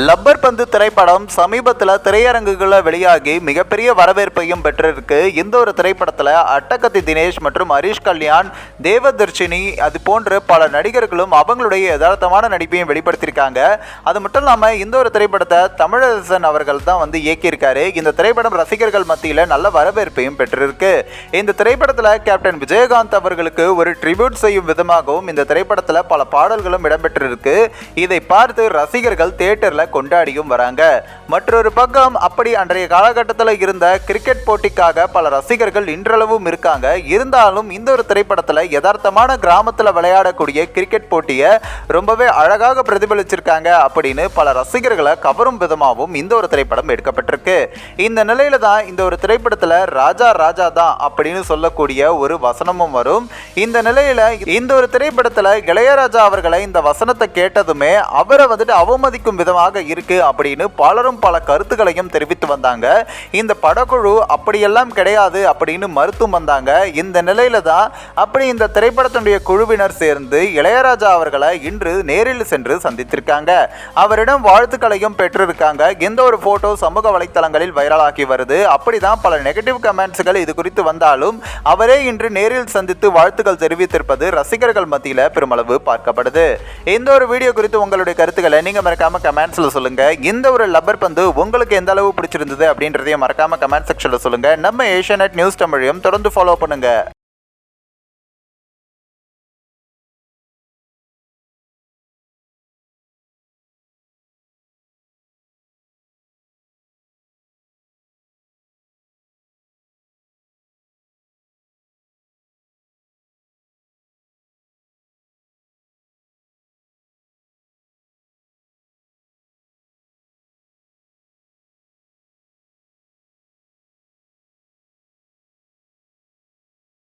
Rubber பந்து திரைப்படம் சமீபத்தில் திரையரங்குகளில் வெளியாகி மிகப்பெரிய வரவேற்பையும் பெற்றிருக்கு. இந்த ஒரு திரைப்படத்தில் அட்டகத்தி தினேஷ் மற்றும் ஹரிஷ் கல்யாண் தேவதர்ஷினி அது போன்ற பல நடிகர்களும் அவங்களுடைய யதார்த்தமான நடிப்பையும் வெளிப்படுத்தியிருக்காங்க. அது மட்டும் இல்லாமல் இந்த ஒரு திரைப்படத்தை தமிழரசன் அவர்கள் தான் வந்து இயக்கியிருக்காரு. இந்த திரைப்படம் ரசிகர்கள் மத்தியில் நல்ல வரவேற்பையும் பெற்றிருக்கு. இந்த திரைப்படத்தில் கேப்டன் விஜயகாந்த் அவர்களுக்கு ஒரு ட்ரிபியூட் செய்யும் விதமாகவும் இந்த திரைப்படத்தில் பல பாடல்களும் இடம்பெற்றிருக்கு. இதை பார்த்து ரசிகர்கள் தியேட்டரில் கொண்டாடியும் வராங்க. மற்றொரு பக்கம் அப்படி அன்றைய காலகட்டத்தில் இருந்த கிரிக்கெட் போட்டிக்காக பல ரசிகர்கள் இன்றளவும் இருக்காங்க. இருந்தாலும் இந்த ஒரு திரைப்படத்தில் யதார்த்தமான கிராமத்தில் விளையாடக்கூடிய கிரிக்கெட் போட்டியை ரொம்பவே அழகாக பிரதிபலிச்சிருக்காங்க அப்படின்னு பல ரசிகர்களை கவரும் விதமாகவும் இந்த ஒரு திரைப்படம் எடுக்கப்பட்டிருக்கு. இந்த நிலையில தான் இந்த ஒரு திரைப்படத்தில் ராஜா ராஜா தான் அப்படின்னு சொல்லக்கூடிய ஒரு வசனமும் வரும். இந்த நிலையில் இந்த ஒரு திரைப்படத்தில் இளையராஜா அவர்களை இந்த வசனத்தை கேட்டதுமே அவரை வந்துட்டு அவமதிக்கும் விதமாக இருக்கு அப்படின்னு பலரும் பல கருத்துக்களையும் தெரிவித்து வந்தாங்க. இந்த படக்குழு அப்படியெல்லாம் கிடையாது அப்படின்னு மறுத்தும் வந்தாங்க. இந்த நிலையில தான் அப்படி இந்த திரைப்படத்தினுடைய குழுவினர் சேர்ந்து இளையராஜா அவர்களை இன்று நேரில் சென்று சந்தித்திருக்காங்க. அவரிடம் வாழ்த்துக்களையும் பெற்றிருக்காங்க. எந்த ஒரு போட்டோ சமூக வலைத்தளங்களில் வைரலாகி வருது. அப்படிதான் பல நெகட்டிவ் கமெண்ட்ஸ்கள் இது குறித்து வந்தாலும் அவரே இன்று நேரில் சந்தித்து வாழ்த்துக்கள் தெரிவித்திருப்பது ரசிகர்கள் மத்தியில் பெருமளவு பார்க்கப்படுது. இந்த ஒரு வீடியோ குறித்து உங்களுடைய கருத்துக்களை நீங்க மறக்காம கமெண்ட்ஸ் செக்ஷனில் சொல்லுங்க. இந்த ஒரு லப்பர் பந்து உங்களுக்கு எந்த அளவு பிடிச்சிருந்தது அப்படின்றதையும் மறக்காம கமெண்ட் செக்ஷன்ல சொல்லுங்க. நம்ம ஏஷியா நியூஸ் தமிழையும் தொடர்ந்து ஃபாலோ பண்ணுங்க.